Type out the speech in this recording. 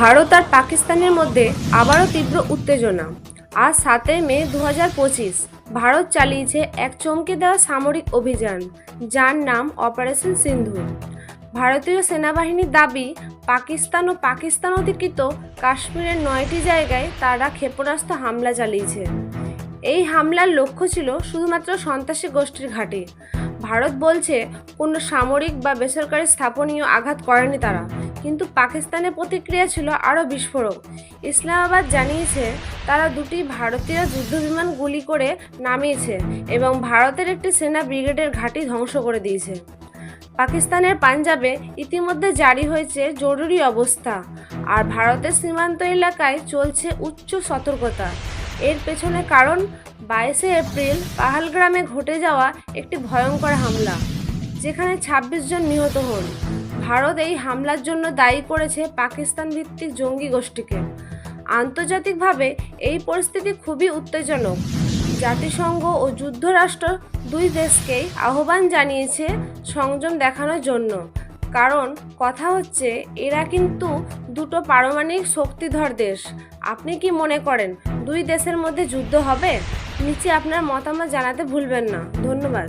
ভারত আর পাকিস্তানের মধ্যে আবারও তীব্র উত্তেজনা। আজ সাতই মে দু ভারত চালিয়েছে এক চমকে দেওয়া সামরিক অভিযান, যার নাম অপারেশন সিন্ধু। ভারতীয় সেনাবাহিনীর দাবি, পাকিস্তান ও পাকিস্তান অধিকৃত কাশ্মীরের নয়টি জায়গায় তারা ক্ষেপণাস্ত্র হামলা চালিয়েছে। এই হামলার লক্ষ্য ছিল শুধুমাত্র সন্ত্রাসী গোষ্ঠীর ঘাটে। ভারত বলছে, কোনো সামরিক বা বেসরকারি স্থাপনীয় আঘাত করেনি তারা। কিন্তু পাকিস্তানের প্রতিক্রিয়া ছিল আরও বিস্ফোরক। ইসলামাবাদ জানিয়েছে, তারা দুটি ভারতীয় যুদ্ধবিমান গুলি করে নামিয়েছে এবং ভারতের একটি সেনা ব্রিগেডের ঘাঁটি ধ্বংস করে দিয়েছে। পাকিস্তানের পাঞ্জাবে ইতিমধ্যে জারি হয়েছে জরুরি অবস্থা আর ভারতের সীমান্ত এলাকায় চলছে উচ্চ সতর্কতা। এর পেছনে কারণ, বাইশে এপ্রিল পাহালগ্রামে ঘটে যাওয়া একটি ভয়ঙ্কর হামলা, যেখানে ২৬ জন নিহত হন। ভারত এই হামলার জন্য দায়ী করেছে পাকিস্তান ভিত্তিক জঙ্গি গোষ্ঠীকে। আন্তর্জাতিকভাবে এই পরিস্থিতি খুবই উত্তেজনক। জাতিসংঘ ও যুদ্ধরাষ্ট্র দুই দেশকেই আহ্বান জানিয়েছে সংযম দেখানোর জন্য। কারণ কথা হচ্ছে, এরা কিন্তু দুটো পারমাণবিক শক্তিধর দেশ। আপনি কি মনে করেন, দুই দেশের মধ্যে যুদ্ধ হবে? নিচে আপনার মতামত জানাতে ভুলবেন না। ধন্যবাদ।